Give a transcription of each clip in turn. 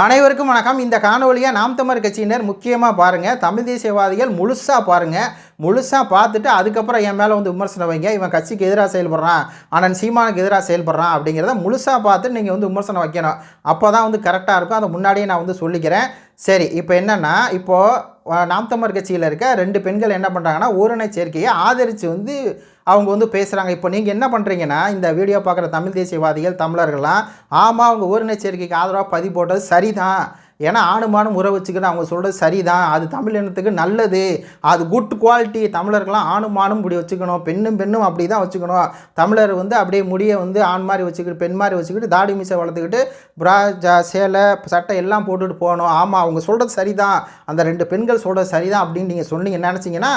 அனைவருக்கும் வணக்கம். இந்த காணொலியை நாம் தமிழ் கட்சியினர் முக்கியமாக பாருங்கள் தமிழ் தேசியவாதிகள் முழுசாக பாருங்கள் முழுசாக பார்த்துட்டு அதுக்கப்புறம் என் மேலே வந்து விமர்சனம் வைங்க. இவன் கட்சிக்கு எதிராக செயல்படுறான். அண்ணன் சீமானுக்கு எதிராக செயல்படுறான் அப்படிங்கிறத முழுசாக பார்த்து நீங்கள் வந்து விமர்சனம் வைக்கணும். அப்போ தான் வந்து கரெக்டாக இருக்கும். அதை முன்னாடியே நான் வந்து சொல்லிக்கிறேன். சரி இப்போ என்னென்னா இப்போது நாம் தமிழ் கட்சியில் இருக்க ரெண்டு பெண்கள் என்ன பண்ணுறாங்கன்னா ஊரணை சேர்க்கையை ஆதரித்து வந்து அவங்க வந்து பேசுகிறாங்க இப்போ நீங்கள் என்ன பண்ணுறீங்கன்னா இந்த வீடியோ பார்க்குற தமிழ் தேசியவாதிகள் தமிழர்கள்லாம் ஆமாம் அவங்க ஊரணை ஆதரவாக பதிவு போட்டது சரிதான். ஏன்னா ஆணுமானும் உறவு வச்சுக்கிட்டு அவங்க சொல்கிறது சரிதான். அது தமிழ் இனத்துக்கு நல்லது. அது குட் குவாலிட்டி தமிழர்கள்லாம் ஆணுமானும் இப்படி வச்சுக்கணும். பெண்ணும் பெண்ணும் அப்படி தான் வச்சுக்கணும். தமிழர் வந்து அப்படியே முடியை வந்து ஆண் மாதிரி வச்சுக்கிட்டு பெண் மாதிரி வச்சுக்கிட்டு தாடி மீசை வளர்த்துக்கிட்டு ப்ராஜா சேலை சட்டை எல்லாம் போட்டுட்டு போகணும். ஆமாம் அவங்க சொல்கிறது சரிதான். அந்த ரெண்டு பெண்கள் சொல்கிறது சரிதான் அப்படின்னு நீங்கள் சொன்னீங்க நினச்சிங்கன்னா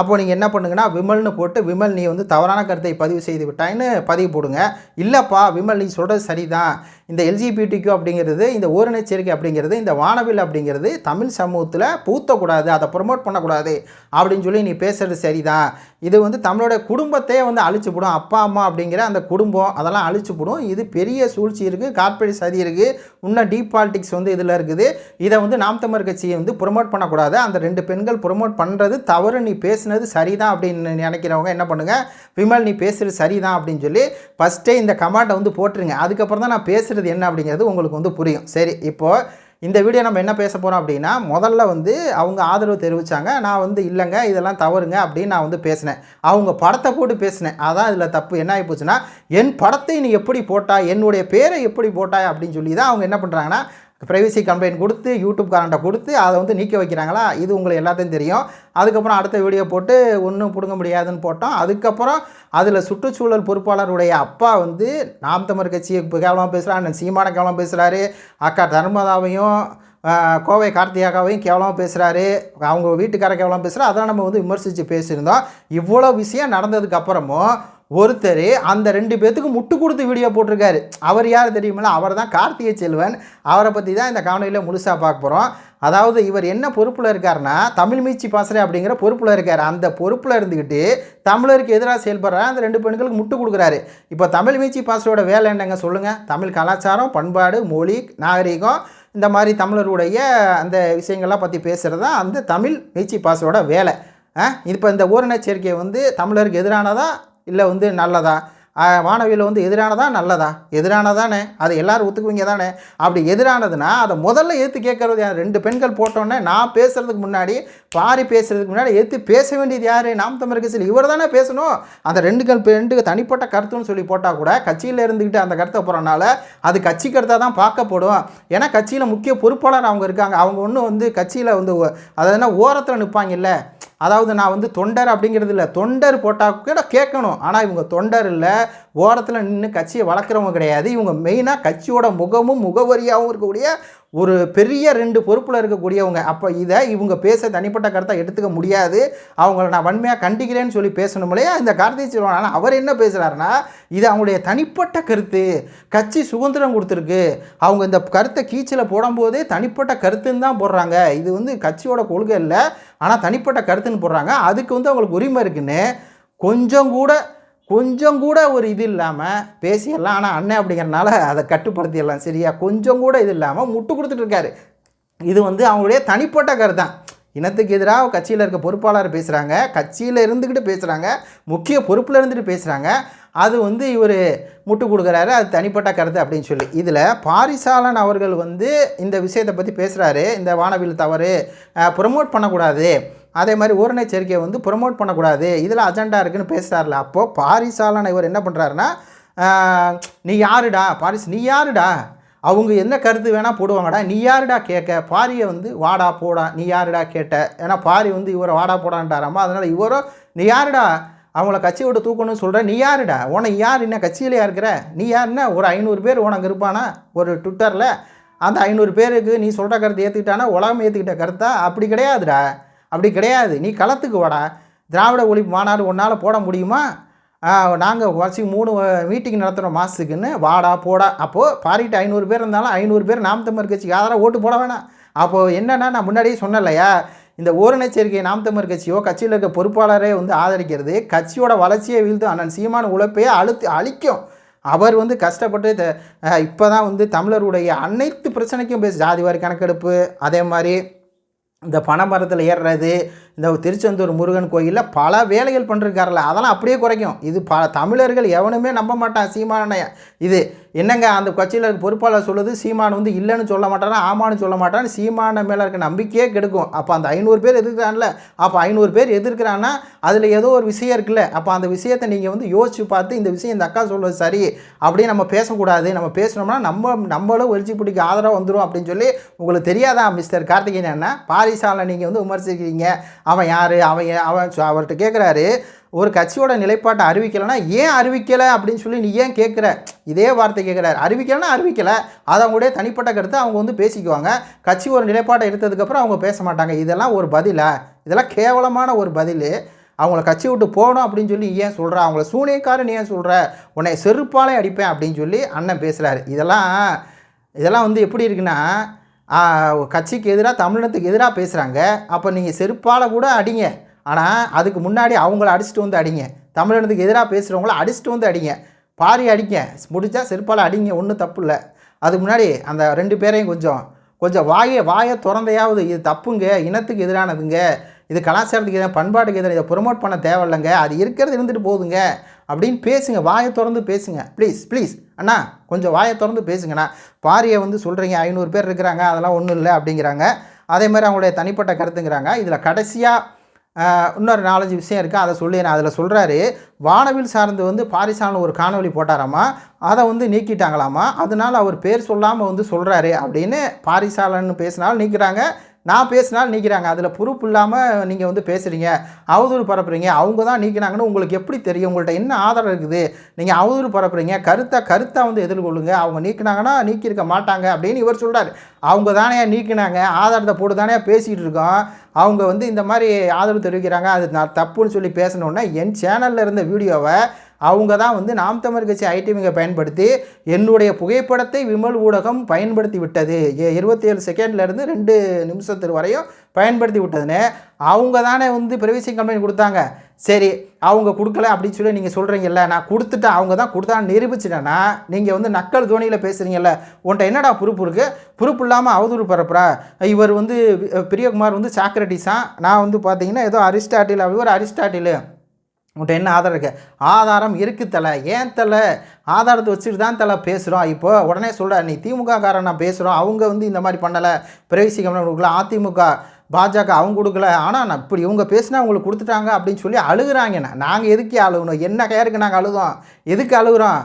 அப்போ நீங்கள் என்ன பண்ணுங்கன்னா விமல்னு போட்டு விமல் நீ வந்து தவறான கருத்தை பதிவு செய்து விட்டாய்ன்னு பதிவு போடுங்க. இல்லைப்பா விமல் நீ சொல்கிறது சரிதான். இந்த எல்ஜிபிடிக்கு அப்படிங்கிறது இந்த ஓரணச்சேர்க்கை அப்படிங்கிறது இந்த வானவில் அப்படிங்கிறது தமிழ் சமூகத்தில் பூத்தக்கூடாது அதை ப்ரொமோட் பண்ணக்கூடாது அப்படின்னு சொல்லி நீ பேசுகிறது சரிதான். இது வந்து தமிழோட குடும்பத்தையே வந்து அழிச்சு அப்பா அம்மா அப்படிங்கிற அந்த குடும்பம் அதெல்லாம் அழிச்சு இது பெரிய சூழ்ச்சி இருக்குது கார்ப்பரேட் சதி இருக்குது இன்னும் டீப் பாலிட்டிக்ஸ் வந்து இதில் இருக்குது. இதை வந்து நாம் தமிழர் கட்சியை வந்து ப்ரொமோட் பண்ணக்கூடாது. அந்த ரெண்டு பெண்கள் ப்ரொமோட் பண்ணுறது தவறு. நீ பேசுனது சரிதான் அப்படின்னு நினைக்கிறவங்க என்ன பண்ணுங்கள் விமல் நீ பேசுகிறது சரிதான் அப்படின்னு சொல்லி ஃபஸ்ட்டே இந்த கமாண்டை வந்து போட்டுருங்க. அதுக்கப்புறம் தான் நான் பேசுகிறேன் பேசுகிறது என்ன அப்படிங்கிறது உங்களுக்கு வந்து புரியும். சரி இப்போது இந்த வீடியோ நம்ம என்ன பேச போகிறோம் அப்படின்னா முதல்ல வந்து அவங்க ஆதரவு தெரிவித்தாங்க நான் வந்து இல்லைங்க இதெல்லாம் தவறுங்க அப்படின்னு நான் வந்து பேசினேன். அவங்க படத்தை போட்டு பேசினேன். அதான் இதில் தப்பு. என்ன ஆகி போச்சுன்னா என் படத்தை நீ எப்படி போட்டாய் என்னுடைய பேரை எப்படி போட்டாய் அப்படின்னு சொல்லி தான் அவங்க என்ன பண்ணுறாங்கன்னா ப்ரைவசி கம்ப்ளைண்ட் கொடுத்து யூடியூப் காரண்ட்டை கொடுத்து அதை வந்து நீக்க வைக்கிறாங்களா? இது உங்களுக்கு எல்லாத்தையும் தெரியும். அதுக்கப்புறம் அடுத்த வீடியோ போட்டு ஒன்றும் பிடுங்க முடியாதுன்னு போட்டோம். அதுக்கப்புறம் அதில் சுற்றுச்சூழல் பொறுப்பாளருடைய அப்பா வந்து நாம் தமிழ் கட்சியை இப்போ கேவலமாக பேசுகிறான் அண்ணன் சீமான கேவலம் பேசுகிறாரு அக்கா தர்மதாவையும் கோவை கார்த்திகாவையும் கேவலமாக பேசுகிறாரு அவங்க வீட்டுக்கார கேவலம் பேசுகிறா அதெல்லாம் நம்ம வந்து விமர்சித்து பேசியிருந்தோம். இவ்வளோ விஷயம் நடந்ததுக்கப்புறமும் ஒருத்தர் அந்த ரெண்டு பேர்த்துக்கு முட்டு கொடுத்து வீடியோ போட்டிருக்காரு. அவர் யார் தெரியுமில்ல? அவர் தான் கார்த்திகை செல்வன். அவரை பற்றி தான் இந்த காணொலியில் முழுசாக பார்க்க போகிறோம் அதாவது இவர் என்ன பொறுப்பில் இருக்காருன்னா தமிழ் மீச்சி பாசறை அப்படிங்கிற பொறுப்பில் இருக்கார். அந்த பொறுப்பில் இருந்துக்கிட்டு தமிழருக்கு எதிராக செயல்படுறாரு அந்த ரெண்டு பெண்களுக்கு முட்டு கொடுக்குறாரு. இப்போ தமிழ் மீச்சி பாசறையோட வேலை என்னங்க சொல்லுங்கள் தமிழ் கலாச்சாரம் பண்பாடு மொழி நாகரிகம் இந்த மாதிரி தமிழருடைய அந்த விஷயங்கள்லாம் பற்றி பேசுகிறது தான் அந்த தமிழ் மீச்சி பாசரோட வேலை. இப்போ இந்த ஓரண வந்து தமிழருக்கு எதிரானதாக இல்லை வந்து நல்லதா? வானவியல் வந்து எதிரானதா நல்லதா? எதிரானதானே? அது எல்லோரும் ஒத்துக்குவீங்க தானே? அப்படி எதிரானதுன்னா அதை முதல்ல ஏற்று கேட்குறது யார்? ரெண்டு பெண்கள் போட்டோன்னே நான் பேசுகிறதுக்கு முன்னாடி பாரி பேசுகிறதுக்கு முன்னாடி ஏற்று பேச வேண்டியது யார்? நாம் தமிழ் கட்சியில் இவர் தானே பேசணும். அந்த ரெண்டு கல் ரெண்டு தனிப்பட்ட கருத்துன்னு சொல்லி போட்டால் கூட கட்சியில் இருந்துக்கிட்டு அந்த கருத்தை போகிறனால அது கட்சி கருத்தாக தான் பார்க்கப்படும். ஏன்னா கட்சியில் முக்கிய பொறுப்பாளர் அவங்க இருக்காங்க. அவங்க ஒன்றும் வந்து கட்சியில் வந்து அதாவது என்ன ஓரத்தில் நிற்பாங்கல்ல அதாவது நான் வந்து தொண்டர் அப்படிங்கிறது இல்லை தொண்டர் போட்டால் கூட கேட்கணும். ஆனால் இவங்க தொண்டர் இல்லை ஓரத்தில் நின்று கட்சியை வளர்க்குறவங்க கிடையாது. இவங்க மெயினாக கட்சியோட முகமும் முகவரியாகவும் இருக்கக்கூடிய ஒரு பெரிய ரெண்டு பொறுப்பில் இருக்கக்கூடியவங்க. அப்போ இதை இவங்க பேச தனிப்பட்ட கருத்தை எடுத்துக்க முடியாது. அவங்கள நான் வன்மையாக கண்டிக்கிறேன்னு சொல்லி பேசணும் இல்லையா இந்த கார்த்தி சிறுவன் ஆனால் அவர் என்ன பேசுகிறாருன்னா இது அவங்களுடைய தனிப்பட்ட கருத்து. கட்சி சுதந்திரம் கொடுத்துருக்கு. அவங்க இந்த கருத்தை கீச்சில் போடும்போதே தனிப்பட்ட கருத்துன்னு தான் போடுறாங்க. இது வந்து கட்சியோட கொள்கை இல்லை. ஆனால் தனிப்பட்ட கருத்துன்னு போடுறாங்க. அதுக்கு வந்து அவங்களுக்கு உரிமை இருக்குன்னு கொஞ்சம் கூட கொஞ்சம் கூட ஒரு இது இல்லாமல் பேசியெல்லாம் ஆனால் அண்ணன் அப்படிங்கிறனால அதை கட்டுப்படுத்திடலாம். சரியா? கொஞ்சம் கூட இது இல்லாமல் முட்டு கொடுத்துட்டு இருக்காரு. இது வந்து அவங்களுடைய தனிப்பட்ட கருத்து தான் இனத்துக்கு எதிராக கட்சியில் இருக்க பொறுப்பாளர் பேசுகிறாங்க கட்சியில் இருந்துக்கிட்டு பேசுகிறாங்க முக்கிய பொறுப்பில் இருந்துட்டு பேசுகிறாங்க அது வந்து இவர் முட்டு கொடுக்குறாரு. அது தனிப்பட்ட கருத்து அப்படின்னு சொல்லி. இதில் பாரிசாலன் அவர்கள் வந்து இந்த விஷயத்தை பற்றி பேசுகிறாரு இந்த வானவில் தவறு ப்ரொமோட் பண்ணக்கூடாது. அதே மாதிரி ஊரணை சேர்க்கையை வந்து ப்ரொமோட் பண்ணக்கூடாது. இதில் அஜெண்டா இருக்குன்னு பேசுகிறார்ல அப்போது பாரிசாலன் இவர் என்ன பண்ணுறாருன்னா நீ யாருடா? பாரிஸ் நீ யாருடா? அவங்க என்ன கருத்து வேணால் போடுவாங்கடா. நீ யாருடா கேட்க? பாரியை வந்து வாடா போடா நீ யாருடா கேட்ட? ஏன்னா பாரி வந்து இவரை வாடா போடான்ட்டாராமா அதனால் இவரும் நீ யாருடா? அவங்கள கட்சி விட்டு தூக்கணும்னு சொல்கிற நீ யாருடா? உனக்கு யார் என்ன கட்சியிலையா இருக்கிற நீ யாருன்னா ஒரு ஐநூறு பேர் உனக்கு இருப்பானா? ஒரு ட்விட்டரில் அந்த ஐநூறு பேருக்கு நீ சொல்கிற கருத்தை ஏற்றுக்கிட்டானா உலகம் ஏற்றுக்கிட்ட கருத்தா? அப்படி கிடையாதுடா. அப்படி கிடையாது. நீ களத்துக்கு வாடா. திராவிட ஒழிப்பு மாநாடு உன்னால் போட முடியுமா? நாங்கள் வருஷம் மூணு மீட்டிங் நடத்துகிறோம் மாதத்துக்குன்னு வாடா போடா. அப்போது பாரிட்டு ஐநூறு பேர் இருந்தாலும் ஐநூறு பேர் நாம் தமிழர் கட்சிக்கு ஆதரவு ஓட்டு போட வேணாம். அப்போது என்னென்னா நான் முன்னாடியே சொன்னலையா இந்த ஓரணச்சேர்க்கை நாம் தமிழர் கட்சியோ கட்சியில் இருக்க பொறுப்பாளரே வந்து ஆதரிக்கிறது கட்சியோட வளர்ச்சியை வீழ்த்தும் அண்ணன் சீமான உழைப்பையே அழுத்து அழிக்கும். அவர் வந்து கஷ்டப்பட்டு இப்போ தான் வந்து தமிழருடைய அனைத்து பிரச்சனைக்கும் பேசு. ஜாதிவாரி கணக்கெடுப்பு அதே மாதிரி இந்த பனைமரத்தில் ஏறுறது இந்த திருச்செந்தூர் முருகன் கோயிலில் பல வேலைகள் பண்ணிருக்காருல அதெல்லாம் அப்படியே குறைக்கும். இது ப தமிழர்கள் எவனுமே நம்ப மாட்டான் சீமான இது என்னங்க அந்த கட்சியில் இருக்க பொறுப்பாளர் சொல்லுது சீமான் வந்து இல்லைன்னு சொல்ல மாட்டானா ஆமான்னு சொல்ல மாட்டான் சீமான மேலே இருக்க நம்பிக்கையே கெடுக்கும். அப்போ அந்த ஐநூறு பேர் எதிர்க்கிறான்ல அப்போ ஐநூறு பேர் எதிர்க்கிறான்னா அதில் ஏதோ ஒரு விஷயம் இருக்குல்ல அப்போ அந்த விஷயத்தை நீங்கள் வந்து யோசிச்சு பார்த்து இந்த விஷயம் இந்த அக்கா சொல்வது சரி அப்படின்னு நம்ம பேசக்கூடாது. நம்ம பேசினோம்னா நம்ம நம்மளும் ஒழிச்சு பிடிக்க ஆதரவு வந்துடும் அப்படின்னு சொல்லி உங்களுக்கு தெரியாதா மிஸ்டர் கார்த்திகேயன் என்ன பாரிசாலை நீங்கள் வந்து விமர்சிக்கிறீங்க. அவன் யார்? அவன் அவன் அவர்கிட்ட கேட்குறாரு ஒரு கட்சியோட நிலைப்பாட்டை அறிவிக்கலைன்னா ஏன் அறிவிக்கலை அப்படின்னு சொல்லி நீ ஏன் கேட்குற? இதே வார்த்தை கேட்குறாரு. அறிவிக்கலைன்னா அறிவிக்கலை. அது அவங்களுடைய தனிப்பட்ட கருத்தை அவங்க வந்து பேசிக்குவாங்க. கட்சி ஒரு நிலைப்பாட்டை எடுத்ததுக்கப்புறம் அவங்க பேச மாட்டாங்க. இதெல்லாம் ஒரு பதிலை? இதெல்லாம் கேவலமான ஒரு பதில். அவங்கள கட்சி விட்டு போகணும் அப்படின்னு சொல்லி ஏன் சொல்கிற அவங்கள சூனியக்காரன் ஏன் சொல்கிற உன்னை செருப்பாலே அடிப்பேன் அப்படின்னு சொல்லி அண்ணன் பேசுகிறாரு இதெல்லாம் இதெல்லாம் வந்து எப்படி இருக்குன்னா கட்சிக்கு எதிராக தமிழினத்துக்கு எதிராக பேசுகிறாங்க அப்போ நீங்கள் செருப்பால் கூட அடிங்க. ஆனால் அதுக்கு முன்னாடி அவங்கள அடிச்சுட்டு வந்து அடிங்க. தமிழினத்துக்கு எதிராக பேசுகிறவங்கள அடிச்சுட்டு வந்து அடிங்க. பாரி அடிங்க. முடிச்சா செருப்பால் அடிங்க. ஒன்றும் தப்பு இல்லை. அதுக்கு முன்னாடி அந்த ரெண்டு பேரையும் கொஞ்சம் கொஞ்சம் வாயை வாயை திறந்தையாவது இது தப்புங்க. இனத்துக்கு எதிரானதுங்க. இது கலாச்சாரத்துக்கு எதிரான பண்பாட்டுக்கு எதிராக இதை ப்ரொமோட் பண்ண தேவையில்லைங்க. அது இருக்கிறது இருந்துட்டு போகுதுங்க. அப்படின்னு பேசுங்க. வாயை திறந்து பேசுங்க. ப்ளீஸ் ப்ளீஸ் அண்ணா கொஞ்சம் வாயை திறந்து பேசுங்கண்ணா. பாரியை வந்து சொல்கிறீங்க ஐநூறு பேர் இருக்கிறாங்க. அதெல்லாம் ஒன்றும் இல்லை அப்படிங்கிறாங்க. அதே மாதிரி அவங்களுடைய தனிப்பட்ட கருத்துங்கிறாங்க. இதில் கடைசியாக இன்னொரு நாலஞ்சு விஷயம் இருக்குது அதை சொல்லி. நான் அதில் சொல்கிறாரு வானவில் சார்ந்து வந்து பாரிசாலன் ஒரு காணொலி போட்டாராமா? அதை வந்து நீக்கிட்டாங்களாமா? அதனால் அவர் பேர் சொல்லாமல் வந்து சொல்கிறாரு அப்படின்னு பாரிசாலன் பேசினாலும் நீக்கிறாங்க. நான் பேசினாலும் நீக்கிறாங்க. அதில் பொறுப்பு இல்லாமல் நீங்கள் வந்து பேசுகிறீங்க அவதூறு பரப்புறீங்க. அவங்க தான் நீக்கினாங்கன்னு உங்களுக்கு எப்படி தெரியும்? உங்கள்கிட்ட என்ன ஆதாரம் இருக்குது? நீங்கள் அவதூறு பரப்புறீங்க. கருத்தை கருத்தை வந்து எதிர்கொள்ளுங்க. அவங்க நீக்கினாங்கன்னா நீக்கியிருக்க மாட்டாங்க அப்படின்னு இவர் சொல்கிறார் அவங்க தானே நீக்கினாங்க? ஆதாரத்தை போட்டு தானே பேசிகிட்டு இருக்கோம். அவங்க வந்து இந்த மாதிரி ஆதரவு தெரிவிக்கிறாங்க அது நான் தப்புன்னு சொல்லி பேசணுன்னா என் சேனலில் இருந்த வீடியோவை அவங்க தான் வந்து நாம் தமிழ் கட்சி ஐடிவிங்கை பயன்படுத்தி என்னுடைய புகைப்படத்தை விமல் ஊடகம் பயன்படுத்தி விட்டது. இருபத்தி ஏழு செகண்ட்லேருந்து ரெண்டு நிமிஷத்து வரையும் பயன்படுத்தி விட்டதுன்னு அவங்க தானே வந்து பிரைவசி கம்பெனி கொடுத்தாங்க. சரி அவங்க கொடுக்கல அப்படின்னு சொல்லி நீங்கள் சொல்கிறீங்கல்ல நான் கொடுத்துட்டேன் அவங்க தான் கொடுத்தான்னு நிரூபிச்சிட்டேன்னா நீங்கள் வந்து நக்கல் தோணியில் பேசுகிறீங்கல்ல உன்ட்ட என்னடா பொறுப்பு இருக்குது பொறுப்பு இல்லாமல் அவதூறு பரப்புறா. இவர் வந்து பிரியகுமார் வந்து சாக்ரட்டிஸா? நான் வந்து பார்த்தீங்கன்னா ஏதோ அரிஸ்டாட்டில் இவர் அரிஸ்டாட்டில். உன்ட்ட என்ன ஆதாரம் இருக்கு? ஆதாரம் இருக்கு தலை. ஏன் தலை? ஆதாரத்தை வச்சுட்டு தான் தலை பேசுகிறோம் இப்போ உடனே சொல்ற நீ திமுக காரன் நான் பேசுகிறோம் அவங்க வந்து இந்த மாதிரி பண்ணலை. பிரவேசிக்கணும் கொடுக்கல. அதிமுக பாஜக அவங்க கொடுக்கல. ஆனால் நான் இப்படி இவங்க பேசினா அவங்களுக்கு கொடுத்துட்டாங்க அப்படின்னு சொல்லி அழுகுறாங்க. நாங்கள் எதுக்கு அழுகணும்? என்ன கயருக்கு நாங்கள் அழுதோம்? எதுக்கு அழுகுறோம்?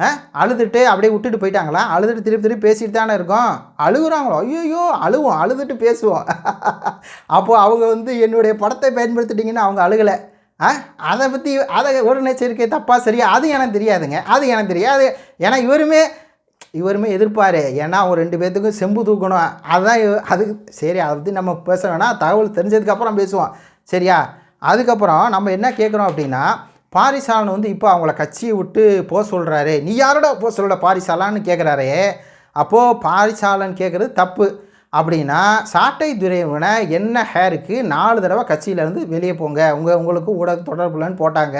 ஆ? அழுதுட்டு அப்படியே விட்டுட்டு போயிட்டாங்களா? அழுதுட்டு திருப்பி திருப்பி பேசிட்டு தானே இருக்கோம். அழுகுறாங்களோ? ஐயோ அழுவோம். அழுதுட்டு பேசுவோம். அப்போது அவங்க வந்து என்னுடைய படத்தை பயன்படுத்திட்டிங்கன்னு அவங்க அழுகலை. ஆ? அதை பற்றி அதை ஒரு நெச்சரிக்கை தப்பாக சரியா? அது எனக்கு தெரியாதுங்க. அது எனக்கு தெரியாது. ஏன்னா இவருமே இவருமே எதிர்ப்பார். ஏன்னா அவங்க ரெண்டு பேர்த்துக்கும் செம்பு தூக்கணும். அதுதான் அதுக்கு அது சரி அதை பற்றி நம்ம பேச வேணாம். தகவல் தெரிஞ்சதுக்கப்புறம் பேசுவோம். சரியா? அதுக்கப்புறம் நம்ம என்ன கேட்குறோம் அப்படின்னா பாரிசாலன் வந்து இப்போ அவங்கள கட்சியை விட்டு போக சொல்கிறாரு நீ யாரோட போக சொல்கிற பாரிசாலான்னு கேட்குறாரே அப்போது பாரிசாலன் கேட்குறது தப்பு. அப்படின்னா சாட்டை துறைவனை என்ன ஹேருக்கு நாலு தடவை கட்சியிலேருந்து வெளியே போங்க. உங்கள் உங்களுக்கு ஊடக தொடர்புலன்னு போட்டாங்க.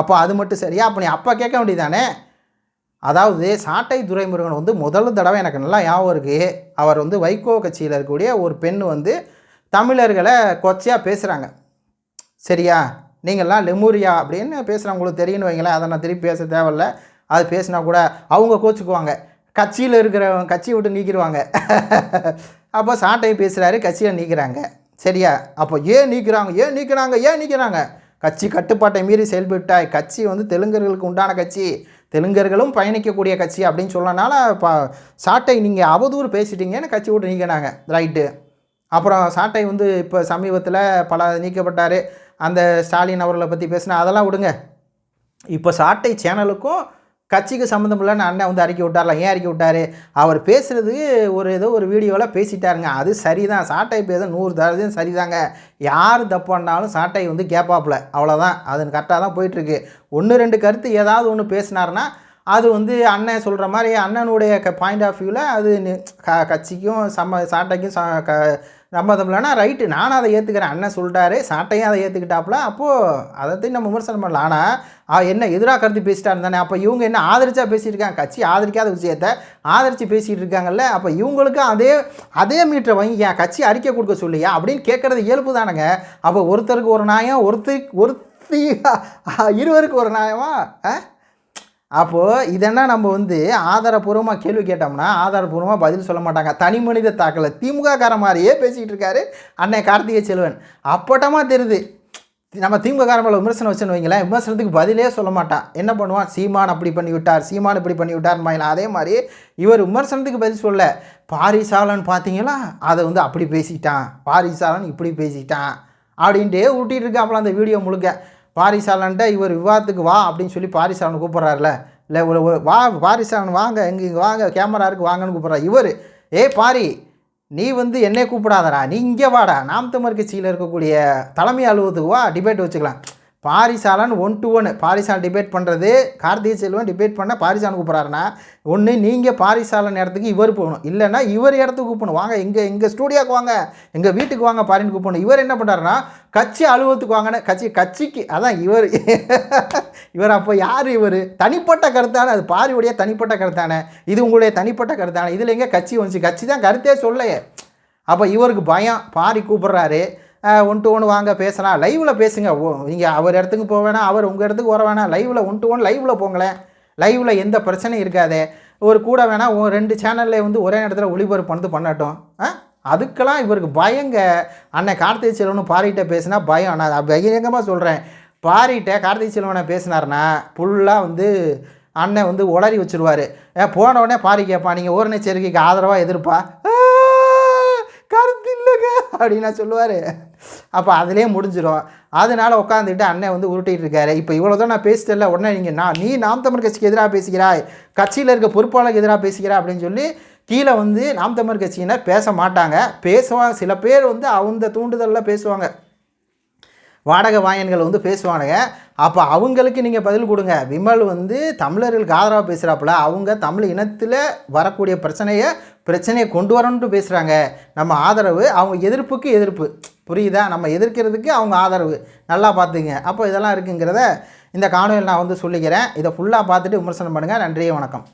அப்போ அது மட்டும் சரியா? அப்போ நீ அப்போ கேட்க வேண்டியதானே அதாவது சாட்டை துரைமுருகன் வந்து முதல் தடவை எனக்கு நல்லா ஞாபகம் இருக்குது அவர் வந்து வைகோ கட்சியில் இருக்கக்கூடிய ஒரு பெண் வந்து தமிழர்களை கொச்சையாக பேசுகிறாங்க சரியா? நீங்கள்லாம் லெமூரியா அப்படின்னு பேசுகிறவங்களுக்கு தெரியும்னு வைங்களேன். அதை நான் திருப்பி பேச தேவையில்ல. அது பேசினா கூட அவங்க கோச்சுக்குவாங்க. கட்சியில் இருக்கிறவங்க கட்சியை விட்டு நீக்கிடுவாங்க. அப்போ சாட்டை பேசுகிறாரு கட்சியில் நீக்கிறாங்க. சரியா? அப்போ ஏன் நீக்கிறாங்க? ஏன் நீக்கிறாங்க ஏன் நீக்கிறாங்க கட்சி கட்டுப்பாட்டை மீறி செயல்பட்டாய். கட்சி வந்து தெலுங்கர்களுக்கு உண்டான கட்சி. தெலுங்கர்களும் பயணிக்கக்கூடிய கட்சி அப்படின்னு சொல்லனால பா சாட்டை நீங்கள் அவதூறு பேசிட்டீங்கன்னு கட்சி விட்டு நீக்கினாங்க. ரைட்டு. அப்புறம் சாட்டை வந்து இப்போ சமீபத்தில் பல நீக்கப்பட்டார். அந்த ஸ்டாலின் அவர்களை பற்றி பேசினா அதெல்லாம் விடுங்க. இப்போ சாட்டை சேனலுக்கும் கட்சிக்கு சம்மந்தம் இல்லைன்னு அண்ணன் வந்து அறிக்கை விட்டார்ல ஏன் அறிக்கை விட்டார்? அவர் பேசுகிறது ஒரு ஏதோ ஒரு வீடியோவில் பேசிட்டாருங்க. அது சரிதான். சாட்டை பேச நூறு தரதையும் சரிதாங்க. யார் தப்பு பண்ணாலும் சாட்டை வந்து கேப்பாப்பில். அவ்வளோதான் அது கரெக்டாக தான் போயிட்டுருக்கு. ஒன்று ரெண்டு கருத்து ஏதாவது ஒன்று பேசினார்னா அது வந்து அண்ணன் சொல்கிற மாதிரி அண்ணனுடைய க பாயிண்ட் ஆஃப் வியூவில் அது க கட்சிக்கும் சம்ம சாட்டைக்கும் ச க நம்ம தமிழ்னா ரைட்டு நானும் அதை ஏற்றுக்கிறேன் அண்ணன் சொல்லிட்டாரு சாட்டையும் அதை ஏற்றுக்கிட்டாப்புல அப்போது அதை நம்ம விமர்சனம் பண்ணலாம் ஆனால் என்ன எதிராக கருத்து பேசிட்டாரு தானே. அப்போ இவங்க என்ன ஆதரிச்சா பேசியிருக்காங்க? கட்சி ஆதரிக்காத விஷயத்த ஆதரித்து பேசிகிட்டு இருக்காங்கல்ல. அப்போ இவங்களுக்கும் அதே அதே மீட்டரை வாங்கி ஏன் கட்சி அறிக்கை கொடுக்க சொல்லியா? அப்படின்னு கேட்குறது இயல்பு தானேங்க. அப்போ ஒருத்தருக்கு ஒரு நியாயம் ஒருத்தருக்கு ஒருத்தி இருவருக்கு ஒரு நியாயமா? ஆ? அப்போது இதெல்லாம் நம்ம வந்து ஆதாரபூர்வமாக கேள்வி கேட்டோம்னா ஆதாரபூர்வமாக பதில் சொல்ல மாட்டாங்க. தனி மனித தாக்கலை. திமுக கார மாதிரியே பேசிக்கிட்டு இருக்காரு அண்ணன் கார்த்திகை செல்வன். அப்பட்டமாக தெரியுது நம்ம திமுக கார மேலே விமர்சனம் வச்சுன்னு வைங்களேன் விமர்சனத்துக்கு பதிலே சொல்ல மாட்டான் என்ன பண்ணுவான்? சீமான் அப்படி பண்ணி விட்டார் சீமான் இப்படி பண்ணி விட்டார் அதே மாதிரி இவர் விமர்சனத்துக்கு பதில் சொல்ல. பாரிசாலன் பார்த்தீங்களா அதை வந்து அப்படி பேசிட்டான். பாரிசாலன் இப்படி பேசிட்டான். அப்படின்ட்டு ஊட்டிகிட்டு இருக்காப்புல அந்த வீடியோ முழுக்க. பாரிசாலன்ட்ட இவர் விவாதத்துக்கு வா அப்படின்னு சொல்லி பாரிசாலன் கூப்பிட்றாருல. இல்லை வா பாரிசாலன் வாங்க இங்கே இங்கே வாங்க கேமரா இருக்குது வாங்கன்னு கூப்பிட்றாரு இவர் ஏ பாரி நீ வந்து என்னை கூப்பிடாதடா நீ இங்கே வாடா. நாம் தமிழ் கட்சியில் இருக்கக்கூடிய தலைமை அலுவலகத்துக்கு வா டிபேட் வச்சுக்கலாம். Paarisaalan one to one Barishal debate பண்ணுறது கார்த்திகை செல்வன் டிபேட் பண்ண பாரிசான் கூப்பிட்றாருன்னா ஒன்று நீங்கள் பாரிசாலன் இடத்துக்கு இவர் போகணும். இல்லைன்னா இவர் இடத்துக்கு கூப்பிடணும். வாங்க எங்கள் எங்கள் ஸ்டூடியோக்கு வாங்க எங்கள் வீட்டுக்கு வாங்க பாரின்னு கூப்பிடணும். இவர் என்ன பண்ணுறாருன்னா கட்சி அலுவலத்துக்கு வாங்கின கட்சி கட்சிக்கு அதான் இவர். இவர் அப்போ யார் இவர்? தனிப்பட்ட கருத்தானே அது பாரியுடைய தனிப்பட்ட கருத்தானே இது உங்களுடைய தனிப்பட்ட கருத்தானே இதில் எங்கே கட்சி வந்துச்சு? கட்சி தான் கருத்தே சொல்லையே அப்போ இவருக்கு பயம். பாரி கூப்பிட்றாரு. ஒன் டு ஒன் வாங்க பேசலாம். லைவில் பேசுங்க. ஓ நீங்கள் அவர் இடத்துக்கு போக வேணாம் அவர் உங்கள் இடத்துக்கு வர வேணாம். லைவில் ஒன் டு ஒன் லைவில் போங்களேன். லைவில் எந்த பிரச்சனையும் இருக்காது. ஒரு கூட வேணால் ரெண்டு சேனலில் வந்து ஒரே இடத்துல ஒளிபரப்பு வந்து பண்ணட்டும். ஆ அதுக்கெல்லாம் இவருக்கு பயங்க. அண்ணன் கார்த்திகை செல்வனு பாரிகிட்ட பேசினா பயம். நான் பகிரங்கமாக சொல்கிறேன் பாரிகிட்ட கார்த்திகை செல்வனை பேசினார்னா ஃபுல்லாக வந்து அண்ணன் வந்து உளறி வச்சுருவார். போன உடனே பாரி கேட்பான் நீங்கள் ஊரணி சேர்க்கைக்கு ஆதரவாக எதிர்ப்பா? அப்படின்னா சொல்லுவார். அப்போ அதிலே முடிஞ்சிடும் அதனால் உட்காந்துட்டு அண்ணன் வந்து உருட்டிகிட்டு இருக்காரு. இப்போ இவ்வளோ தான் நான் பேசிட்டல உடனே நீங்கள் நான் நீ நாம் தமிழ் கட்சிக்கு எதிராக பேசுகிறாய்? கட்சியில் இருக்க பொறுப்பாளருக்கு எதிராக பேசுகிறா அப்படின்னு சொல்லி கீழே வந்து நாம் தமிழ் கட்சியினர் பேச மாட்டாங்க. பேசுவாங்க. சில பேர் வந்து அந்த தூண்டுதலில் பேசுவாங்க. வாடகை வாயன்கள் வந்து பேசுவானுங்க. அப்போ அவங்களுக்கு நீங்கள் பதில் கொடுங்க. விமல் வந்து தமிழர்களுக்கு ஆதரவாக பேசுகிறாப்புல அவங்க தமிழ் இனத்தில் வரக்கூடிய பிரச்சனையை பிரச்சனையை கொண்டு வரணுன்ட்டு பேசுகிறாங்க நம்ம ஆதரவு அவங்க எதிர்ப்புக்கு எதிர்ப்பு. புரியுதா? நம்ம எதிர்க்கிறதுக்கு அவங்க ஆதரவு. நல்லா பார்த்துங்க. அப்போ இதெல்லாம் இருக்குங்கிறத இந்த காணொலியில் நான் வந்து சொல்லிக்கிறேன். இதை ஃபுல்லாக பார்த்துட்டு விமர்சனம் பண்ணுங்கள் நன்றியே வணக்கம்.